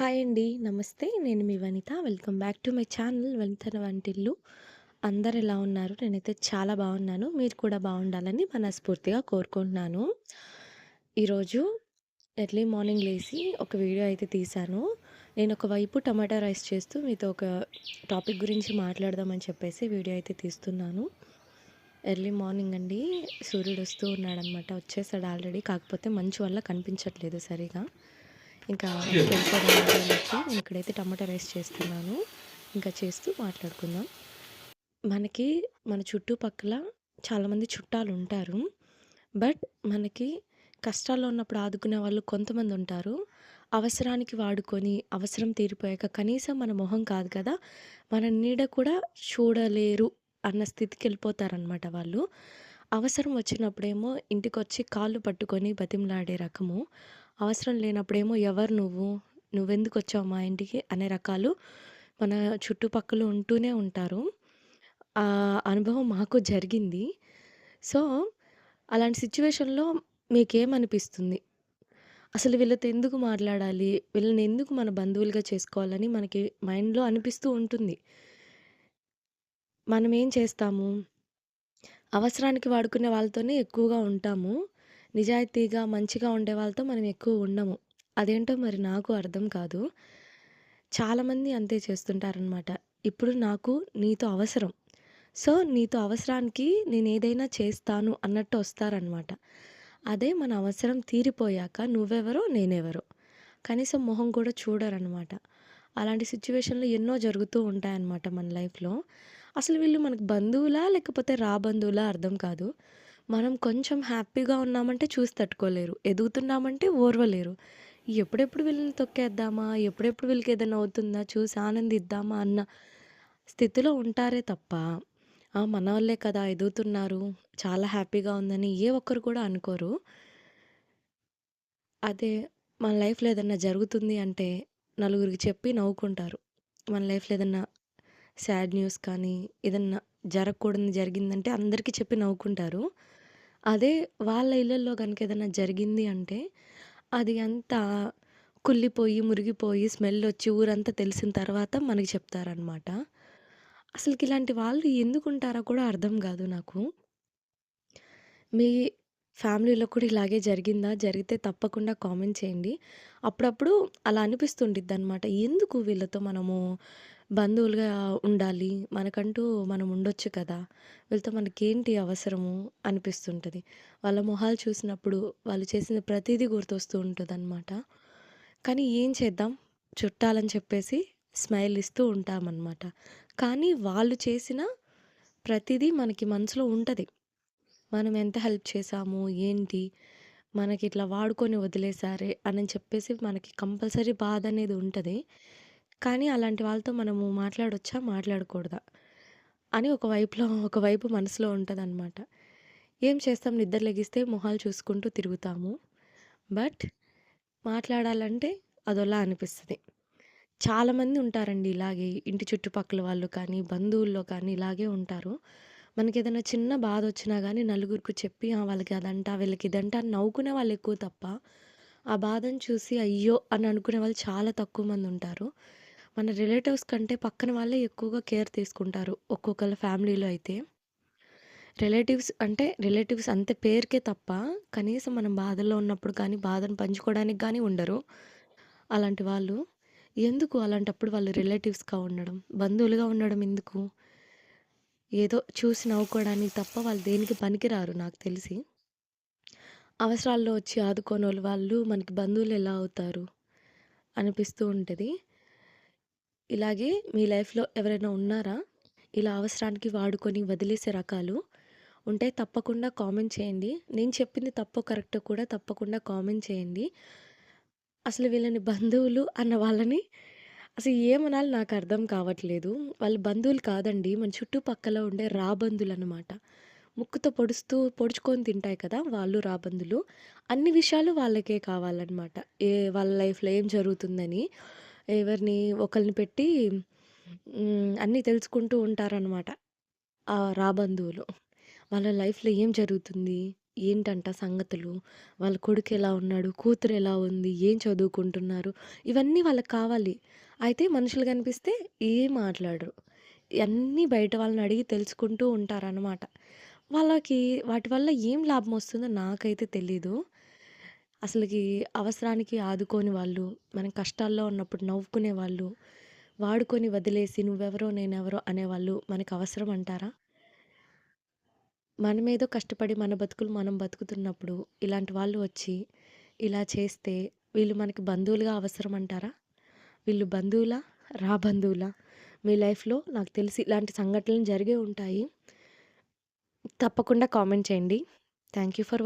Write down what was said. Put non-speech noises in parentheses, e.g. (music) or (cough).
Hi అండి. నమస్తే. నేను మీ Vanitha. Welcome back to my channel Vanitha Vantillu. అందరు ఎలా ఉన్నారు? నేనైతే చాలా బాగున్నాను. మీరు కూడా బాగుండాలని మనస్ఫూర్తిగా కోరుకుంటున్నాను. ఈరోజు ఎర్లీ మార్నింగ్ లేచి ఒక వీడియో అయితే తీశాను. నేను ఒకవైపు టమాటా రైస్ చేస్తూ మీతో ఒక టాపిక్ గురించి మాట్లాడదామని చెప్పేసి వీడియో అయితే తీస్తున్నాను. ఎర్లీ మార్నింగ్ అండి. సూర్యుడు వస్తూ ఉన్నాడనమాట. వచ్చేసాడు ఆల్రెడీ. కాకపోతే మంచు వల్ల కనిపించట్లేదు సరిగా. ఇంకా (laughs) నేను ఇక్కడైతే టమాటా రైస్ చేస్తున్నాను. ఇంకా చేస్తూ మాట్లాడుకుందాం. మనకి మన చుట్టుపక్కల చాలామంది చుట్టాలుంటారు. బట్ మనకి కష్టాల్లో ఉన్నప్పుడు ఆదుకునే వాళ్ళు కొంతమంది ఉంటారు. అవసరానికి వాడుకొని, అవసరం తీరిపోయాక కనీసం మన మొహం కాదు కదా! మన నీడ కూడా చూడలేరు అన్న స్థితికెళ్ళిపోతారనమాట వాళ్ళు. అవసరం వచ్చినప్పుడేమో ఇంటికొచ్చి కాళ్ళు పట్టుకొని బతిమలాడే రకము. అవసరం లేనప్పుడేమో ఎవరు నువ్వు? నువ్వెందుకొచ్చావు మా ఇంటికి? అనే రకాలు మన చుట్టుపక్కల ఉంటూనే ఉంటారు. ఆ అనుభవం మాకు జరిగింది. సో, అలాంటి సిచ్యువేషన్లో మీకేమనిపిస్తుంది? అసలు వీళ్ళతో ఎందుకు మాట్లాడాలి? వీళ్ళని ఎందుకు మన బంధువులుగా చేసుకోవాలని మనకి మైండ్‌లో అనిపిస్తూ ఉంటుంది. మనమేం చేస్తాము? అవసరానికి వాడుకునే వాళ్ళతోనే ఎక్కువగా ఉంటాము. నిజాయితీగా, మంచిగా ఉండే వాళ్ళతో మనం ఎక్కువ ఉండము. అదేంటో మరి నాకు అర్థం కాదు. చాలామంది అంతే చేస్తుంటారనమాట. ఇప్పుడు నాకు నీతో అవసరం. సో, నీతో అవసరానికి నేను ఏదైనా చేస్తాను అన్నట్టు వస్తారనమాట. అదే మన అవసరం తీరిపోయాక నువ్వెవరో, నేనెవరో. కనీసం మొహం కూడా చూడరనమాట. అలాంటి సిచ్యువేషన్లు ఎన్నో జరుగుతూ ఉంటాయన్నమాట మన లైఫ్‌లో. అసలు వీళ్ళు మనకు బంధువులా? లేకపోతే రాబంధువులా అర్థం కాదు. మనం కొంచెం హ్యాపీగా ఉన్నామంటే చూసి తట్టుకోలేరు. ఎదుగుతున్నామంటే ఓర్వలేరు. ఎప్పుడెప్పుడు వీళ్ళని తొక్కేద్దామా? ఎప్పుడెప్పుడు వీళ్ళకి ఏదైనా అవుతుందా? చూసి ఆనందిద్దామా? అన్న స్థితిలో ఉంటారే తప్ప, మన వాళ్ళే కదా! ఎదుగుతున్నారు. చాలా హ్యాపీగా ఉందని ఏ ఒక్కరు కూడా అనుకోరు. అదే మన లైఫ్‌లో ఏదన్నా జరుగుతుంది అంటే నలుగురికి చెప్పి నవ్వుకుంటారు. మన లైఫ్‌లో ఏదన్నా సాడ్ న్యూస్ కానీ, ఏదన్నా జరగకూడదు జరిగిందంటే అందరికీ చెప్పి నవ్వుకుంటారు. అదే వాళ్ళ ఇళ్ళల్లో కనుక ఏదైనా జరిగింది అంటే, అది అంతా కుళ్ళిపోయి, మురిగిపోయి, స్మెల్ వచ్చి ఊరంతా తెలిసిన తర్వాత మనకి చెప్తారనమాట. అసలుకి ఇలాంటి వాళ్ళు ఎందుకుంటారో కూడా అర్థం కాదు నాకు. మీ ఫ్యామిలీలో కూడా ఇలాగే జరిగిందా? జరిగితే తప్పకుండా కామెంట్ చేయండి. అప్పుడప్పుడు అలా అనిపిస్తుండిద్దనమాట. ఎందుకు వీళ్ళతో మనము బంధువులుగా ఉండాలి. మనకంటూ మనం ఉండొచ్చు కదా! వీళ్ళతో మనకేంటి అవసరము అనిపిస్తుంటది. వాళ్ళ మొహాలు చూసినప్పుడు వాళ్ళు చేసిన ప్రతిదీ గుర్తొస్తూ ఉంటుంది అనమాట కానీ ఏం చేద్దాం? చుట్టాలని చెప్పేసి స్మైల్ ఇస్తూ ఉంటామన్నమాట కానీ వాళ్ళు చేసిన ప్రతిదీ మనకి మనసులో ఉంటుంది మనం ఎంత హెల్ప్ చేసాము ఏంటి? మనకి ఇట్లా వాడుకొని వదిలేసారే అని చెప్పేసి మనకి కంపల్సరీ బాధ అనేది ఉంటుంది కానీ అలాంటి వాళ్ళతో మనము మాట్లాడొచ్చా? మాట్లాడకూడదా? అని ఒక వైపులో ఒకవైపు మనసులో ఉంటుంది అనమాట ఏం చేస్తాం నిద్ర లెగిస్తే మొహాలు చూసుకుంటూ తిరుగుతాము. బట్ మాట్లాడాలంటే అదొలా అనిపిస్తుంది చాలామంది ఉంటారండి ఇలాగే. ఇంటి చుట్టుపక్కల వాళ్ళు కానీ, బంధువుల్లో కానీ ఇలాగే ఉంటారు. మనకి ఏదైనా చిన్న బాధ వచ్చినా కానీ నలుగురికి చెప్పి వాళ్ళకి అదంట, వీళ్ళకి ఇదంట అని నవ్వుకునే వాళ్ళు ఎక్కువ తప్ప, ఆ బాధను చూసి అయ్యో! అని అనుకునే వాళ్ళు చాలా తక్కువ మంది ఉంటారు మన రిలేటివ్స్ కంటే పక్కన వాళ్ళే ఎక్కువగా కేర్ తీసుకుంటారు. ఒక్కొక్కళ్ళ ఫ్యామిలీలో అయితే. రిలేటివ్స్ అంటే రిలేటివ్స్ అంతే పేరుకే తప్ప, కనీసం మనం బాధల్లో ఉన్నప్పుడు కానీ, బాధను పంచుకోవడానికి కానీ ఉండరు. అలాంటి వాళ్ళు. ఎందుకు అలాంటప్పుడు వాళ్ళు రిలేటివ్స్‌గా ఉండడం? బంధువులుగా ఉండడం ఎందుకు? ఏదో చూసి నవ్వుకోవడానికి తప్ప వాళ్ళు దేనికి పనికిరారు నాకు తెలిసి. అవసరాల్లో వచ్చి ఆదుకోనోళ్ళు వాళ్ళు మనకి బంధువులు ఎలా అవుతారు? అనిపిస్తూ ఉంటుంది ఇలాగే మీ లైఫ్‌లో ఎవరైనా ఉన్నారా? ఇలా అవసరానికి వాడుకొని వదిలేసే రకాలు? ఉంటే తప్పకుండా కామెంట్ చేయండి. నేను చెప్పింది తప్పు కరెక్ట్ కూడా తప్పకుండా కామెంట్ చేయండి. అసలు వీళ్ళని బంధువులు అన్న వాళ్ళని అసలు ఏమనాలి నాకు అర్థం కావట్లేదు. వాళ్ళు బంధువులు కాదండి. మన చుట్టుపక్కల ఉండే రాబందులనమాట. ముక్కుతో పొడుస్తూ పొడుచుకొని తింటాయి కదా! వాళ్ళు రాబందులు. అన్ని విషయాలు వాళ్ళకే కావాలన్నమాట ఏ వాళ్ళ లైఫ్‌లో ఏం జరుగుతుందని ఎవరిని ఒకరిని పెట్టి అన్నీ తెలుసుకుంటూ ఉంటారనమాట. ఆ రాబంధువులు. వాళ్ళ లైఫ్‌లో ఏం జరుగుతుంది? ఏంటంట సంగతులు, వాళ్ళ కొడుకు ఎలా ఉన్నాడు, కూతురు ఎలా ఉంది, ఏం చదువుకుంటున్నారు, ఇవన్నీ వాళ్ళకి కావాలి. అయితే మనుషులు కనిపిస్తే ఏం మాట్లాడరు. అన్నీ బయట వాళ్ళని అడిగి తెలుసుకుంటూ ఉంటారనమాట. వాళ్ళకి వాటి వల్ల ఏం లాభం వస్తుందో నాకైతే తెలీదు. అసలుకి అవసరానికి ఆదుకోని వాళ్ళు, మనం కష్టాల్లో ఉన్నప్పుడు నవ్వుకునే వాళ్ళు, వాడుకొని వదిలేసి నువ్వెవరో నేనెవరో అనేవాళ్ళు మనకు అవసరం అంటారా? మనమేదో కష్టపడి మన బతుకులు మనం బతుకుతున్నప్పుడు ఇలాంటి వాళ్ళు వచ్చి ఇలా చేస్తే వీళ్ళు మనకి బంధువులుగా అవసరం అంటారా? వీళ్ళు బంధువులా? రాబంధువులా? మీ లైఫ్‌లో నాకు తెలిసి ఇలాంటి సంఘటనలు జరిగే ఉంటాయి. తప్పకుండా కామెంట్ చేయండి. Thank you for